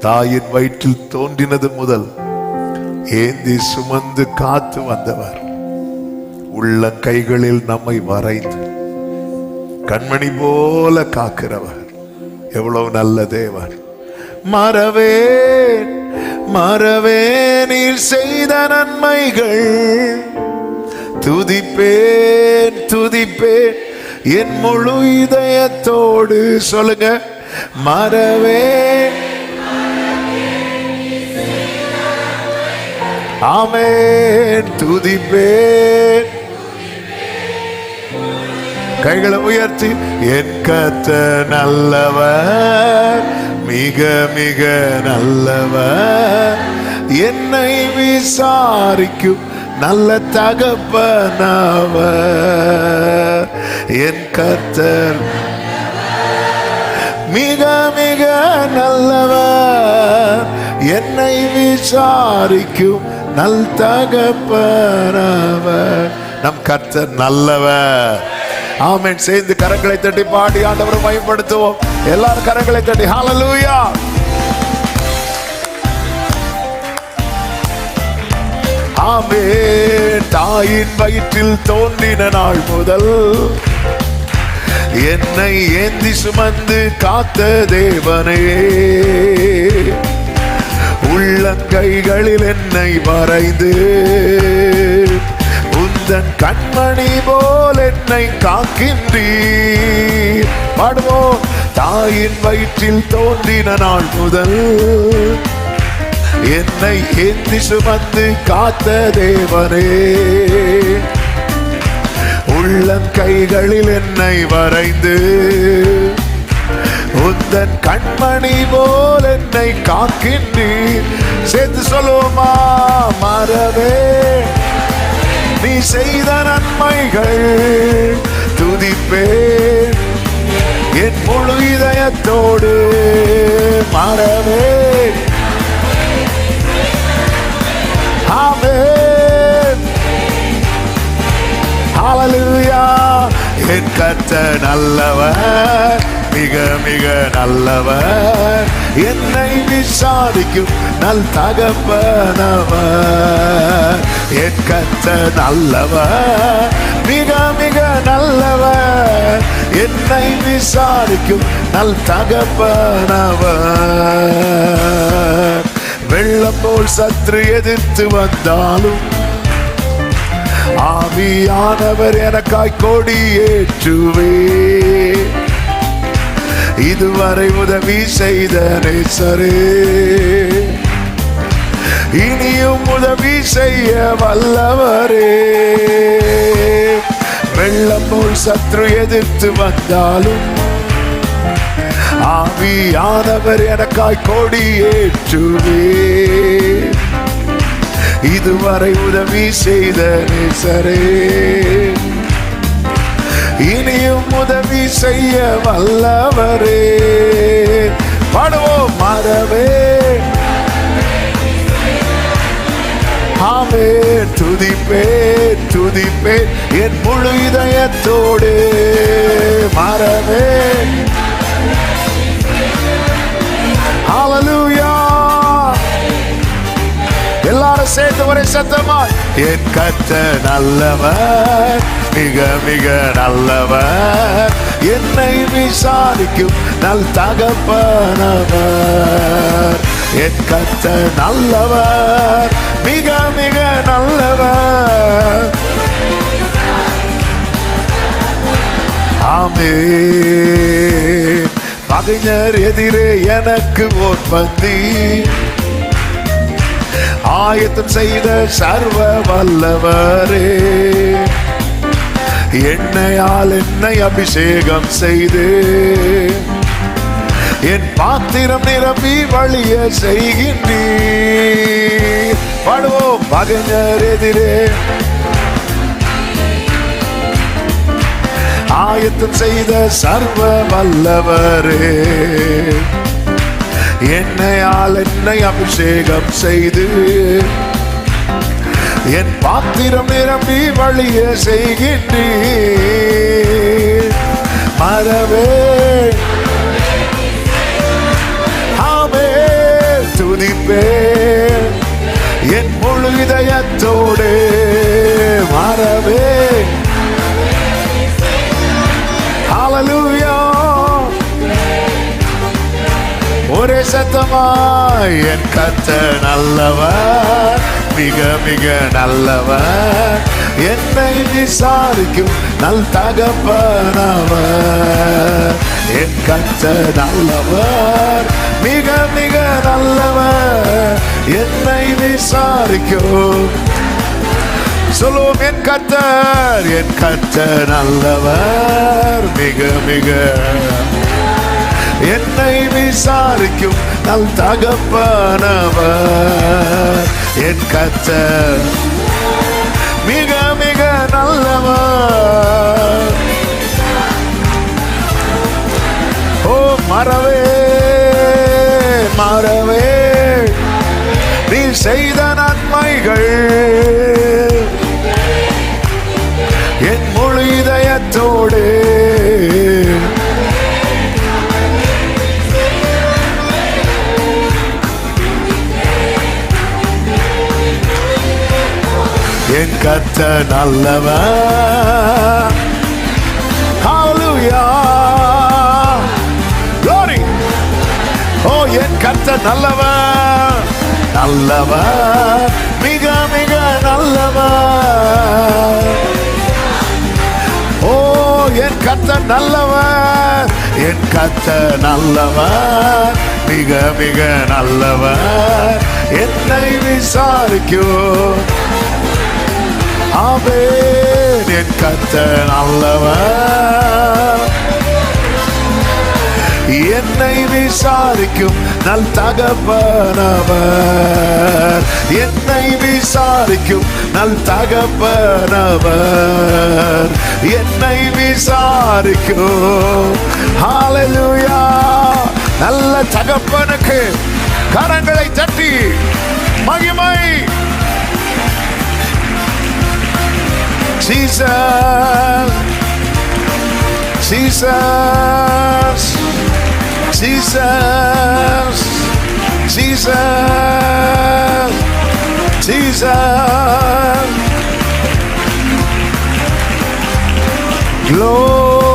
தாயின் வயிற்றில் தோன்றினது முதல் ஏந்தி சுமந்து காத்து வந்தவர். உள்ள கைகளில் நம்மை வரைந்து கண்மணி போல காக்கிறவர். எவ்வளவு நல்ல தேவர் மறவேன் மறவே நீர் செய்த நன்மைகள். துதிப்பேன் துதிப்பேன் என் முழு இதயத்தோடு. சொல்லுங்க. மறவேன் ஆமேன். துதிப்பேன். கைகளை உயர்த்தி என் கத்த நல்லவர் மிக மிக நல்லவர். என்னை விசாரிக்கும் நல்ல தகப்பனவர். என் கத்தர் மிக மிக நல்லவர். என்னை விசாரிக்கும் நல் தகப்பனவர். நம் கர்த்தர் நல்லவர். ஆமென். சேர்ந்து கரங்களை தட்டி பாடி ஆண்டவரை பயன்படுத்துவோம் எல்லாரும் கரங்களை தட்டி. ஹாலலூயா ஆமென். தாயின் வயிற்றில் தோன்றின நாள் முதல் என்னை ஏந்தி சுமந்து காத்த உள்ள உள்ளங்கைகளில் என்னை வரைந்து உந்தன் கண்மணி போல் என்னை காக்கின்றீர். பாடுவோம். தாயின் வயிற்றில் தோன்றின நாள் முதல் என்னை ஏந்தி சுமந்து காத்த தேவனே. உள்ளங்கைகளில் என்னை வரைந்து உந்தன் கண்மணி போல் என்னை காக்கின்றீர். சேர்த்து சொல்லுவோமா மறவே நீ செய்த நன்மைகள் துதிப்பேன் என் முழு இதயத்தோடு மறவே ஆமே ஹalleluya. என் கத்த நல்லவர். மிக மிக நல்லவர். என்னை விசாரிக்கும் நல் தகப்பனவர். என் கர்த்த நல்லவர் மிக மிக நல்லவர். என்னை விசாரிக்கும் நல் தகப்பனவர். வெள்ளம் போல் சற்று எதிர்த்து வந்தாலும் ஆவியானவர் எனக்காய் கொடி ஏற்றுவே இதுவரை உதவி செய்த நேசரே இனியும் உதவி செய்ய வல்லவரே. வெள்ளம் போல் சத்ரு எதிர்த்து வந்தாலும் ஆவியானவர் எனக்காய் கொடி ஏற்றுவே. இதுவரை உதவி செய்த நேசரே இனியும் உதவி செய்ய வல்லவரே. பாடுவோம் மறவே ஆமே துதிப்பே துதிப்பே என் முழு இதயத்தோடு. மறவே. எல்லாரும் சேர்த்து ஒரே சத்தமா என் கத்த நல்லவர் மிக மிக நல்லவர் என்னை விசாரிக்கும் நல் தகப்பனவர். என் கத்த நல்லவர் மிக மிக நல்லவர். ஆமே பகைஞர் எதிரே எனக்கு ஓர் பந்தி. ஆயத்தம் செய்த சர்வ வல்லவரே. என்னையால் என்னை அபிஷேகம் செய்து என் பாத்திரம் நிரம்பி வழிய செய்கின்றீர். பாடுவோம் பகைஞர் எதிரே. ஆயத்தம் செய்த சர்வ வல்லவரே என்னையால் என்னை அபிஷேகம் செய்து என் பாத்திரம் நிரம்பி வழிய செய்கின்றீர். மறவே ஆமே துதிப்பே. என் முழு இதயத்தோடு. மாறவே ஒரே சத்தமாய் என் கத்த நல்லவர் மிக மிக நல்லவர். என்னை விசாரிக்கும் நல் தகப்பனவர். என் கச்ச நல்லவர் மிக மிக நல்லவர். என்னை விசாரிக்கும். சொல்லுவோம் என் கத்தர் என் கத்தர் நல்லவர் மிக மிக என்னை விசாரிக்கும் நல் தகப்பனவர். என் கத்தர் மிக மிக நல்லவர். ஓ மறவே மறவே. நீ செய்த நன்மைகள். என் முழு இதயத்தோடு நல்லவன் ஓ என் கத்த நல்லவன் நல்லவன் மிக மிக நல்லவன் ஓ என் கத்த நல்லவன் என் கத்த நல்லவன் மிக மிக நல்லவன் என்னை விசாரிக்கும். ஆமென் என் கத்த நல்லவன் என்னை விசாரிக்கும் நல் தகப்பனவர். என்னை விசாரிக்கும் நல் தகப்பனவர். என்னை விசாரிக்கும். ஹalleluya நல்ல தகப்பனுக்கு கரங்களை தட்டி மகிமை. Jesus. Jesus. Jesus, Jesus, Jesus. Glory,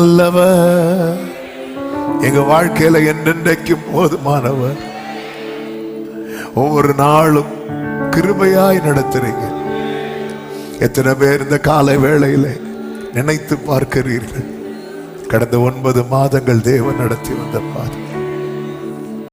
நல்லவர். எங்க வாழ்க்கையில என்னென்றைக்கும் போதுமானவர் ஒவ்வொரு நாளும் கிருபையாய் நடத்துறீங்க. எத்தனை பேர் இந்த காலை வேளையில நினைத்து பார்க்கிறீர்கள். கடந்த ஒன்பது மாதங்கள் தேவன் நடத்தி வந்த பாதை.